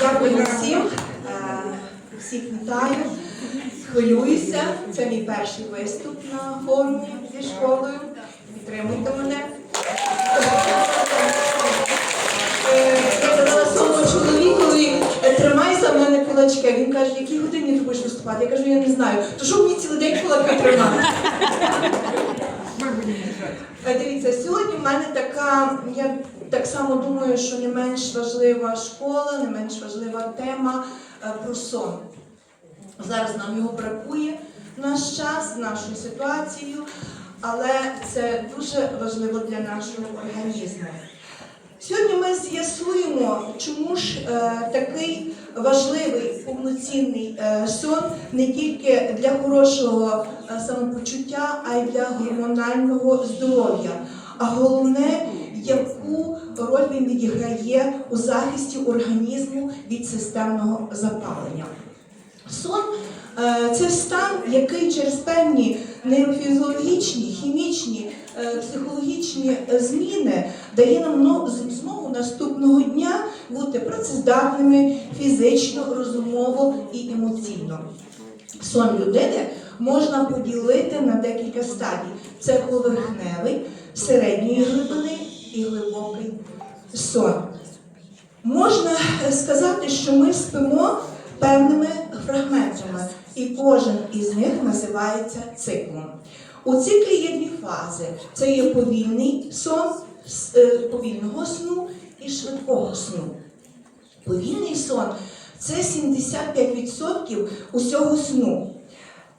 Дякую всім. Е, Всіх вітаю. Хвилююся. Це мій перший виступ на Е, Дивіться, сьогодні в мене така, я так само думаю, що не менш важлива школа, не менш важлива тема е, про сон. Зараз нам його бракує наш час, з нашою ситуацією, але це дуже важливо для нашого організму. Сьогодні ми з'ясуємо, чому ж е, такий важливий повноцінний е, сон не тільки для хорошого е, самопочуття, а й для гормонального здоров'я. А головне, яку роль він відіграє у захисті організму від системного запалення. Сон е, це стан, який через певні нейрофізіологічні, хімічні, психологічні е, зміни дає нам змогу наступного дня бути працездатними фізично, розумово і емоційно. Сон людини можна поділити на декілька стадій: це поверхневий, середньої глибини і глибокий сон. Можна е, сказати, що ми спимо певними фрагментами, і кожен із них називається циклом. У циклі є дві фази: це є повільний сон е, повільного сну і швидкого сну. Повільний сон це 75% усього сну.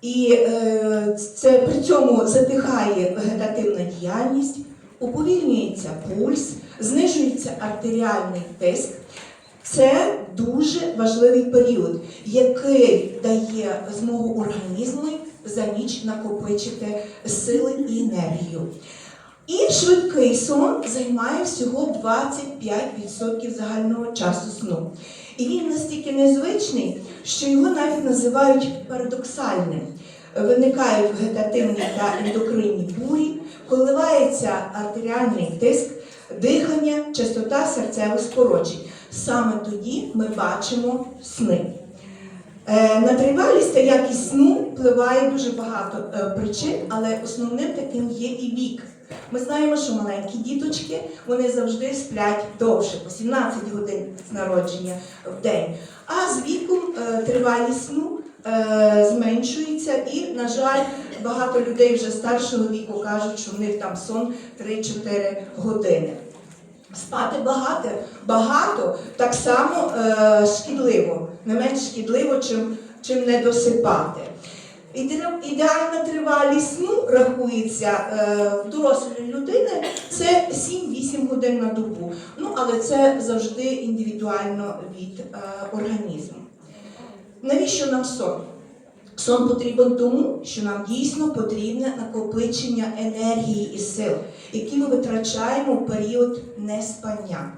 І е, це при цьому затихає вегетативна діяльність, уповільнюється пульс, знижується артеріальний тиск. Це дуже важливий період, який дає змогу організму за ніч накопичити сили і енергію. І швидкий сон займає всього 25% загального часу сну. І він настільки незвичний, що його навіть називають парадоксальним. Виникають вегетативні та ендокринні бурі, коливається артеріальний тиск, дихання, частота серцевих скорочень. Саме тоді ми бачимо сни. Е, На тривалість та якість сну впливає дуже багато е, причин, але основним таким є і вік. Ми знаємо, що маленькі діточки вони завжди сплять довше, по 17 годин з народження в день. А з віком е, тривалість сну зменшується, і, на жаль, багато людей вже старшого віку кажуть, що в них там сон 3-4 години. Спати багато, багато так само е, шкідливо, не менш шкідливо, чим, чим не досипати. Ідеальна тривалість сну рахується е, дорослої людини це 7-8 годин на добу. Ну, але це завжди індивідуально від е, організму. Навіщо нам сон? Сон потрібен тому, що нам дійсно потрібне накопичення енергії і сил, які ми витрачаємо в період неспання,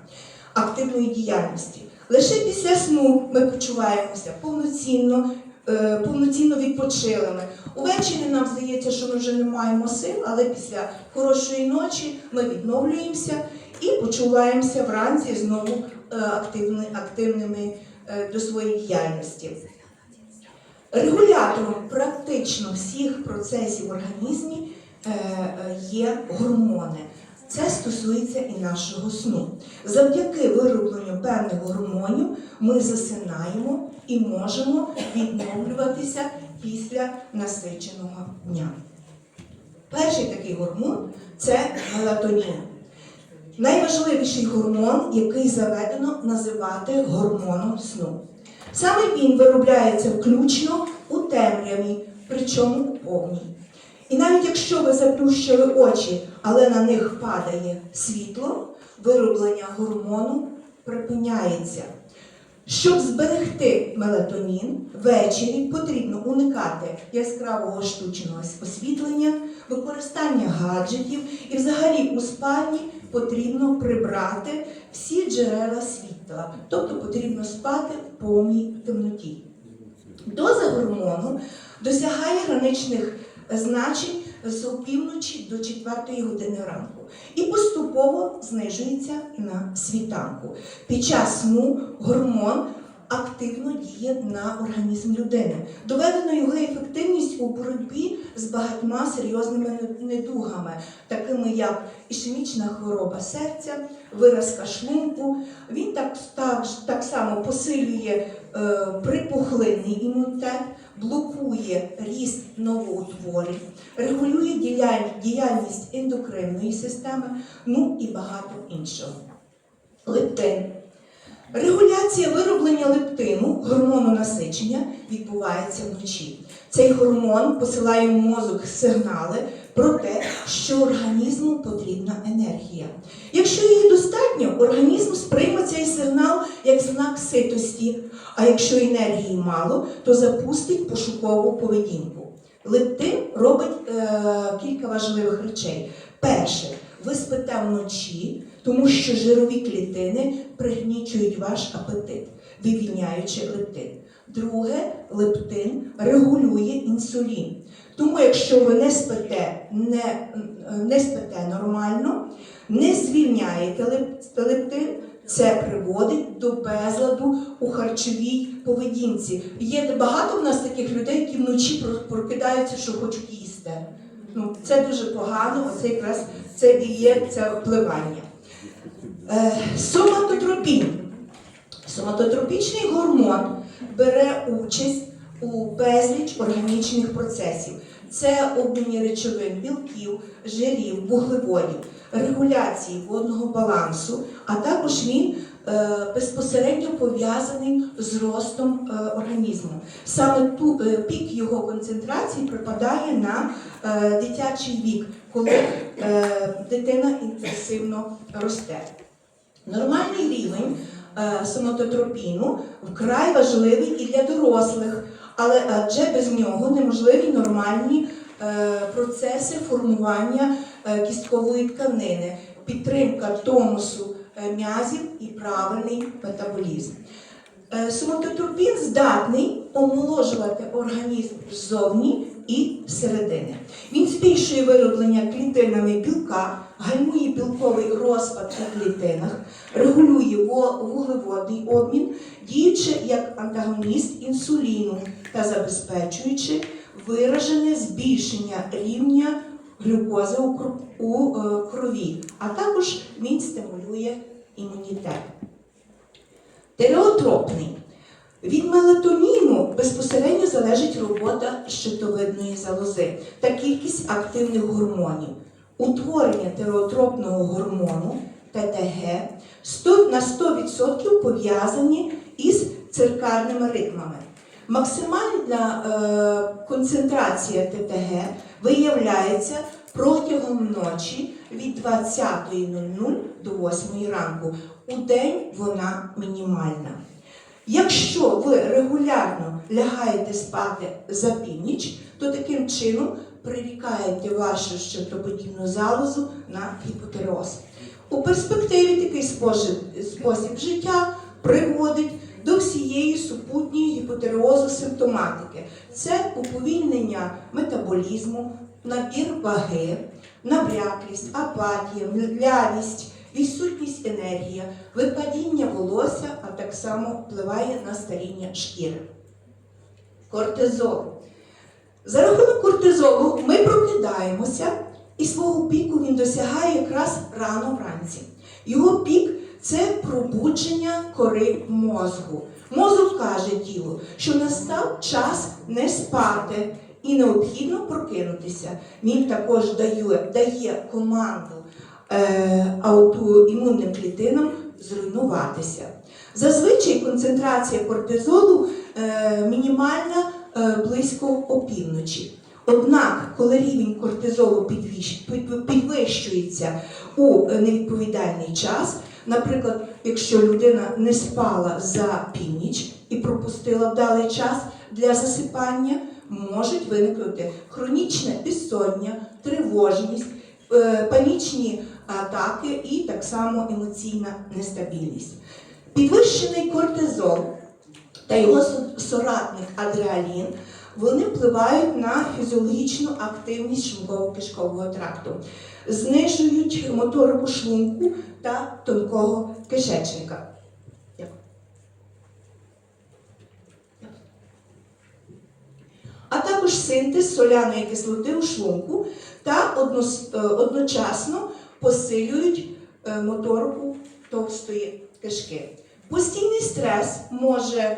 активної діяльності. Лише після сну ми почуваємося повноцінно, е, повноцінно відпочилими. Увечері нам здається, що ми вже не маємо сил, але після хорошої ночі ми відновлюємося і почуваємося вранці знову е, активни- активними е, до своєї діяльності. Регулятором практично всіх процесів в організмі е, е, є гормони. Це стосується і нашого сну. Завдяки виробленню певних гормонів ми засинаємо і можемо відновлюватися після насиченого дня. Перший такий гормон це мелатонін. Найважливіший гормон, який заведено називати гормоном сну. Саме він виробляється включно темряві, причому повній. І навіть якщо ви заплющили очі, але на них падає світло, вироблення гормону припиняється. Щоб зберегти мелатонін, ввечері потрібно уникати яскравого штучного освітлення, використання гаджетів і взагалі у спальні потрібно прибрати всі джерела світла, тобто потрібно спати в повній темноті. Доза гормону досягає граничних значень з опівночі до 4 години ранку і поступово знижується на світанку. Під час сну гормон активно діє на організм людини. Доведено його ефективність у боротьбі з багатьма серйозними недугами, такими як ішемічна хвороба серця, виразка шлунку. Він так, так, так само посилює е, припухлинний імунітет, блокує ріст новоутворень, регулює діяльність ендокринної системи, ну і багато іншого. Лептин. Регуляція вироблення лептину, гормону насичення, відбувається вночі. Цей гормон посилає в мозок сигнали про те, що організму потрібна енергія. Якщо її достатньо, організм сприйме цей сигнал як знак ситості, а якщо енергії мало, то запустить пошукову поведінку. Лептин робить е, кілька важливих речей. Перше, ви спите вночі, тому що жирові клітини пригнічують ваш апетит, вивільняючи лептин. Друге, лептин регулює інсулін. Тому, якщо ви не спите, не, не спите нормально, не звільняєте леп- лептин, це приводить до безладу у харчовій поведінці. Є багато в нас таких людей, які вночі прокидаються, що хочуть їсти. Ну, це дуже погано, оце якраз це і є це впливання. Е, соматотропін. Соматотропічний гормон бере участь у безліч органічних процесів. Це обміні речовин білків, жирів, вуглеводів, регуляції водного балансу, а також він е, безпосередньо пов'язаний з ростом е, організму. Саме ту, е, пік його концентрації припадає на дитячий вік, коли дитина інтенсивно росте. Нормальний рівень соматотропіну вкрай важливий і для дорослих, але адже без нього неможливі нормальні е, процеси формування е, кісткової тканини, підтримка тонусу е, м'язів і правильний метаболізм. Е, Соматотропін здатний омоложувати організм ззовні і зсередини. Він збільшує вироблення клітинами білка, гальмує білковий розпад у клітинах, регулює во- вуглеводний обмін, діючи як антагоніст інсуліну та забезпечуючи виражене збільшення рівня глюкози у е, крові, а також він стимулює імунітет. Тереотропний. Від мелатоніну безпосередньо залежить робота щитовидної залози та кількість активних гормонів. Утворення тереотропного гормону ТТГ на 100% пов'язані із циркарними ритмами. Максимальна е, концентрація ТТГ виявляється протягом ночі від 20.00 до 8 ранку. У день вона мінімальна. Якщо ви регулярно лягаєте спати за північ, то таким чином прирікаєте вашу щитоподібну залозу на гіпотереоз. У перспективі такий спосіб життя приводить до всієї супутньої гіпотереозу симптоматики. Це уповільнення метаболізму, набір ваги, набряклість, апатія, млявість, відсутність енергії, випадіння волосся, а так само впливає на старіння шкіри. Кортизол. За рахунок кортизолу ми прокидаємося, і свого піку він досягає якраз рано вранці. Його пік це пробудження кори мозку. Мозок каже тілу, що настав час не спати і необхідно прокинутися. Він також дає, дає команду е, аутоімунним клітинам зруйнуватися. Зазвичай концентрація кортизолу е, мінімальна е, близько опівночі. Однак, коли рівень кортизолу підвищ- підвищується у е, невідповідальний час, наприклад, якщо людина не спала за північ і пропустила вдалий час для засипання, можуть виникнути хронічне безсоння, тривожність, е, панічні атаки і так само емоційна нестабільність. Підвищений кортизол та його со- соратник адреалін, вони впливають на фізіологічну активність шлунково-кишкового тракту, знижують моторику шлунку та тонкого кишечника. А також синтез соляної кислоти у шлунку та е, одночасно посилюють е, моторику товстої кишки. Постійний стрес може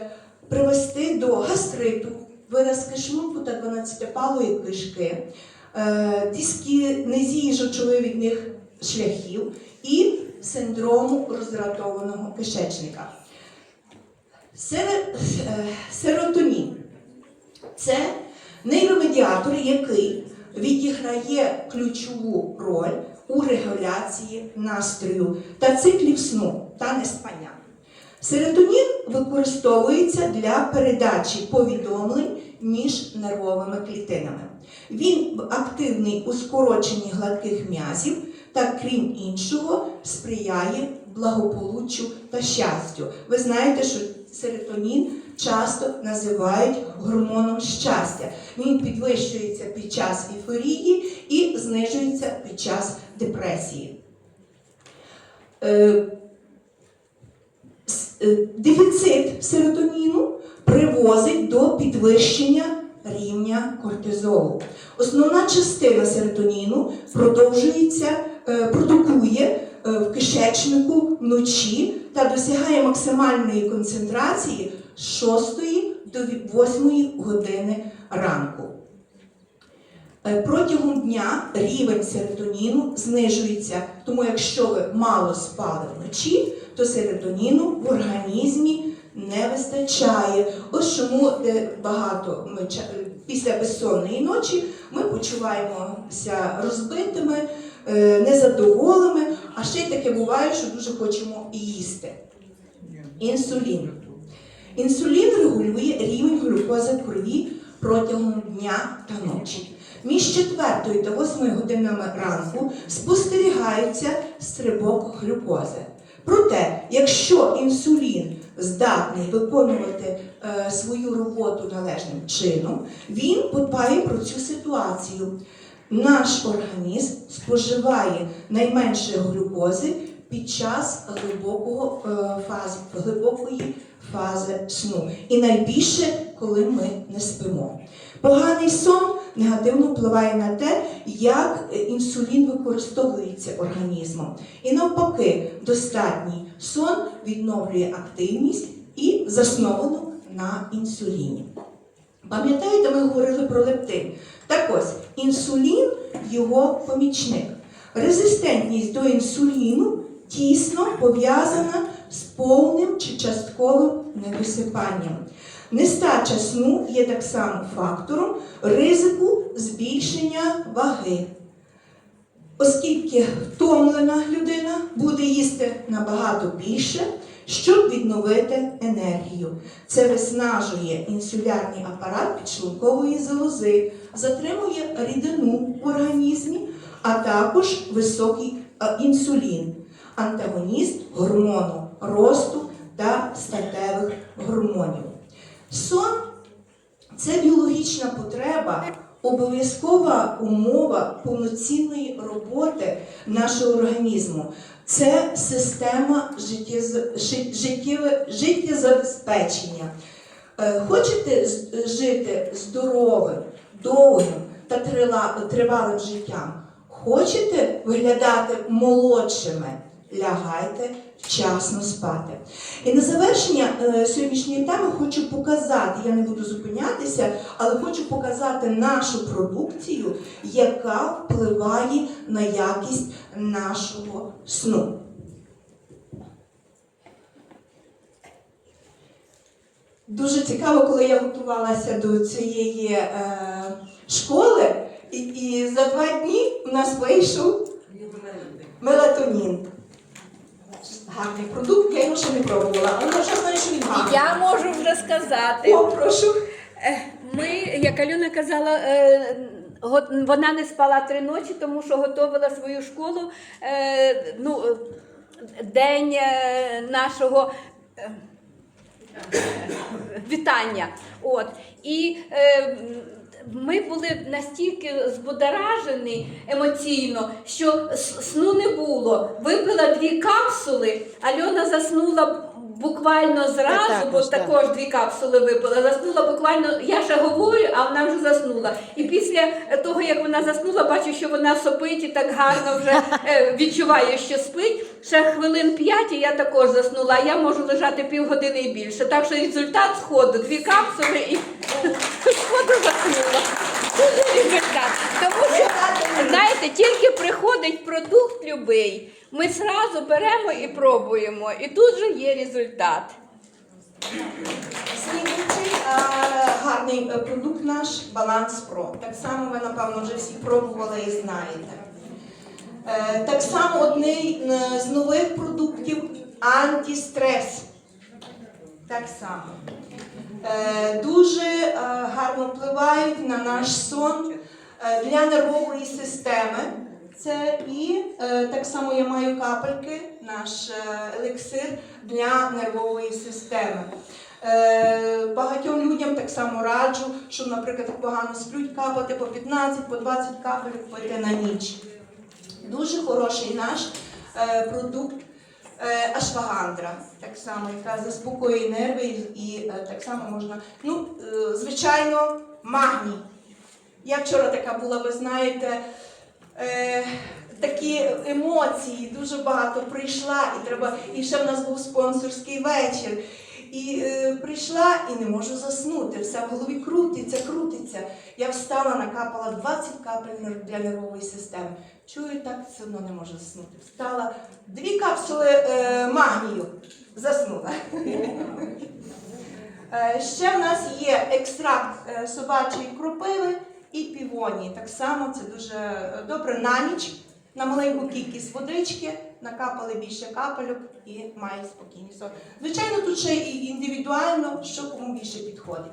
привести до гастриту, виразки шлунку та 12-палої кишки, е, дискінезії жовчовивідних шляхів і синдрому роздратованого кишечника. Е, Серотонін це нейромедіатор, який відіграє ключову роль у регуляції настрою та циклів сну та неспання. Серотонін використовується для передачі повідомлень між нервовими клітинами. Він активний у скороченні гладких м'язів та, крім іншого, сприяє благополуччю та щастю. Ви знаєте, що серотонін часто називають гормоном щастя. Він підвищується під час ейфорії і знижується під час депресії. Е, Дефіцит серотоніну привозить до підвищення рівня кортизолу. Основна частина серотоніну продовжується, е, продукує е, в кишечнику вночі та досягає максимальної концентрації з 6 до 8 години ранку. Е, Протягом дня рівень серотоніну знижується, тому якщо ви мало спали вночі, то серотоніну в організмі не вистачає. Ось чому е, багато ми після безсонної ночі ми почуваємося розбитими, е, незадоволеними, а ще й таке буває, що дуже хочемо їсти. Інсулін. Інсулін регулює рівень глюкози в крові протягом дня та ночі. Між 4 та 8 годинами ранку спостерігається стрибок глюкози. Проте, якщо інсулін здатний виконувати е, свою роботу належним чином, він подбає про цю ситуацію. Наш організм споживає найменше глюкози під час глибокого е, фази, глибокої фази сну. І найбільше, коли ми не спимо. Поганий сон негативно впливає на те, як е, інсулін використовується організмом. І навпаки, достатній сон відновлює активність і засновано на інсуліні. Пам'ятаєте, ми говорили про лептин. Так ось, інсулін його помічник. Резистентність до інсуліну тісно пов'язана повним чи частковим недосипанням. Нестача сну є так само фактором ризику збільшення ваги. Оскільки втомлена людина буде їсти набагато більше, щоб відновити енергію. Це виснажує інсулярний апарат підшлункової залози, затримує рідину в організмі, а також високий е, інсулін, антагоніст гормону росту та статевих гормонів. Сон це біологічна потреба, обов'язкова умова повноцінної роботи нашого організму. Це система життєзабезпечення. Е, Хочете жити здоровим, довгим та тривалим життям? Хочете виглядати молодшими? Лягайте вчасно спати. І на завершення е, сьогоднішньої теми хочу показати, я не буду зупинятися, але хочу показати нашу продукцію, яка впливає на якість нашого сну. Дуже цікаво, коли я готувалася до цієї е, школи, і, і за два дні у нас вийшов мелатонін. Гарний продукт, я його ще не пробувала, але я вже знаю, що він гарний. Я можу вже сказати. О, прошу. Е, Ми, як Альона казала, е, вона не спала три ночі, тому що готувала свою школу. е, Ну, день нашого. вітання. От. І е, ми були настільки збудоражені емоційно, що сну не було. Випила дві капсули, Альона заснула буквально зразу, також, бо так. також дві капсули випила. Заснула буквально, я ще говорю, а вона вже заснула. І після того, як вона заснула, бачу, що вона сопить і так гарно вже е, відчуває, що спить. Ще хвилин п'ять, і я також заснула. Я можу лежати півгодини і більше. Так що результат сходу, дві капсули і сходу заснула. Результат. Тому що, знаєте, тільки приходить продукт любий, ми зразу беремо і пробуємо, і тут же є результат. Слідуючий гарний е, продукт наш Баланс Про. Так само ви, напевно, вже всі пробували і знаєте. Е, Так само одний е, з нових продуктів антистрес. Так само. Дуже гарно впливають на наш сон для нервової системи. Це і е, так само я маю капельки, наш е, елексир для нервової системи. Е, Багатьом людям так само раджу, що, наприклад, погано сплють, капати по 15, по 20 капель пити на ніч. Дуже хороший наш продукт ашвагандра, так само, яка заспокоює нерви і, так само можна. Ну, звичайно, магній. Я вчора така була, ви знаєте, е, такі емоції дуже багато прийшла, і треба. І ще в нас був спонсорський вечір. І е, прийшла і не можу заснути. Все в голові крутиться, крутиться. Я встала, накапала 20 капель для нервової системи. Чую, так все одно не можу заснути. Встала дві капсули е, магнію. Заснула. Е, Ще в нас є екстракт е, собачої кропиви і півонії. Так само це дуже е, добре на ніч, на маленьку кількість водички, накапали більше капельок і має спокійний сон. Звичайно, тут ще і індивідуально, що кому більше підходить.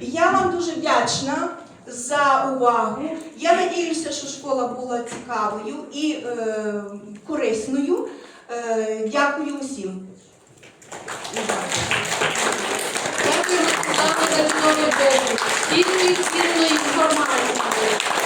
Я вам дуже вдячна за увагу. Я надіюся, що школа була цікавою і е, корисною. Е, дякую усім. Дякую за чудові доповіді. Цінної, цінної інформації.